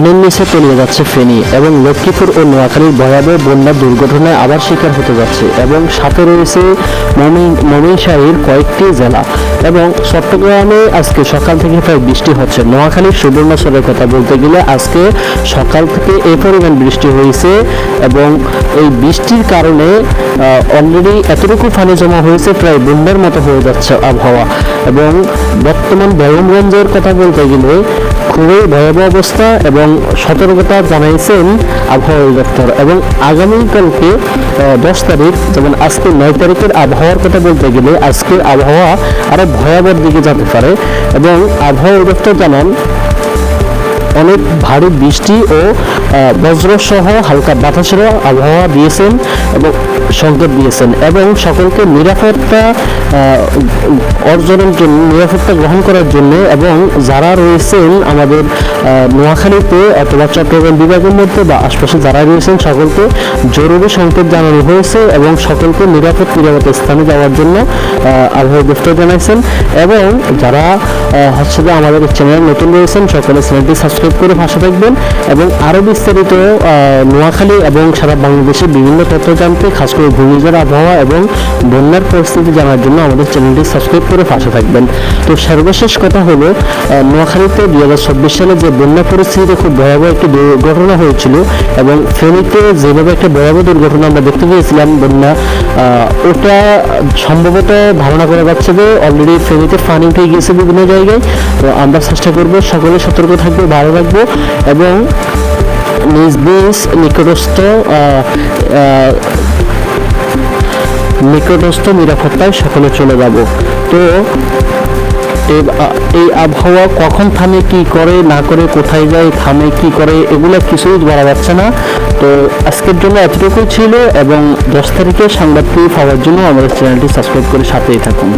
পানির নিচে তলিয়ে যাচ্ছে ফেনী এবং লক্ষ্মীপুর ও নোয়াখালীর ভয়াবহ বন্যা দুর্ঘটনায় আবার শিকার হতে যাচ্ছে এবং সাথে রয়েছে মমিন মমিনশাহীর কয়েকটি জেলা এবং চট্টগ্রামে আজকে সকাল থেকে প্রায় বৃষ্টি হচ্ছে। নোয়াখালীর সুবর্ণচরের কথা বলতে গেলে আজকে সকাল থেকে এই পরিমাণ বৃষ্টি হয়েছে এবং এই বৃষ্টির কারণে অলরেডি এতটুকু পানি জমা হয়েছে প্রায় বন্যার মতো হয়ে যাচ্ছে আবহাওয়া এবং বর্তমান বেগমগঞ্জের কথা বলতে গেলে খুবই ভয়াবহ অবস্থা এবং সতর্কতা জানাইছেন আবহাওয়া অধিদপ্তর এবং আগামীকালকে দশ তারিখ যেমন আজকে নয় তারিখের আবহাওয়ার কথা বলতে গেলে আজকের আবহাওয়া আরও ভয়াবহ দিকে যেতে পারে এবং আবহাওয়া অধিদপ্তর জানান, অনেক ভারী বৃষ্টি ও বজ্র সহ হালকা বাতাসের আবহাওয়া দিয়েছেন এবং সংকেত দিয়েছেন এবং সকলকে নিরাপত্তা অর্জনের জন্য, নিরাপত্তা গ্রহণ করার জন্য এবং যারা রয়েছেন আমাদের নোয়াখালীতে অথবা চট্টগ্রাম বিভাগের মধ্যে বা আশপাশে যারা রয়েছেন, সকলকে জরুরি সংকেত জানানো হয়েছে এবং সকলকে নিরাপদ নিরাপদ স্থানে যাওয়ার জন্য আবহাওয়া দপ্তর জানাইছেন এবং যারা হচ্ছে যে আমাদের চ্যানেল নতুন রয়েছেন, সকলে চ্যানেলটি সাবস্ক্রাইব করে ভাষা থাকবেন এবং আরও বিস্তারিত নোয়াখালী এবং সারা বাংলাদেশের বিভিন্ন তথ্য জানতে খাস করে ঘূর্ণিঝড় আবহাওয়া এবং বন্যার পরিস্থিতি জানার জন্য আমাদের চ্যানেলটি সাবস্ক্রাইব করে পাশে থাকবেন। তো সর্বশেষ কথা হলো নোয়াখালীতে দুই হাজার চব্বিশ সালে যে বন্যা পরিস্থিতিতে খুব ভয়াবহ একটি দুর্ঘটনা হয়েছিল এবং ফেনীতে যেভাবে একটা ভয়াবহ দুর্ঘটনা আমরা দেখতে পেয়েছিলাম বন্যা ওটা সম্ভবত ধারণা করা যাচ্ছে যে অলরেডি ফেনীতে পানি উঠে গিয়েছে বিভিন্ন জায়গায়। তো আমরা চেষ্টা করব, সকলে সতর্ক থাকব, ভালো রাখব এবং নিজ নিকটস্থ নিকটস্থ নিরাপত্তায় সকলে চলে যাব তো এই আ- এই আবহাওয়া কখন থামে, কি করে, না করে, কোথায় যায়, থামে, কি করে, এগুলো কিছুই বলা যাচ্ছে না। তো আজকের জন্য এতটুকুই ছিল এবং দশ তারিখে সংবাদটি পাওয়ার জন্য আমাদের চ্যানেলটি সাবস্ক্রাইব করে সাথেই থাকুন।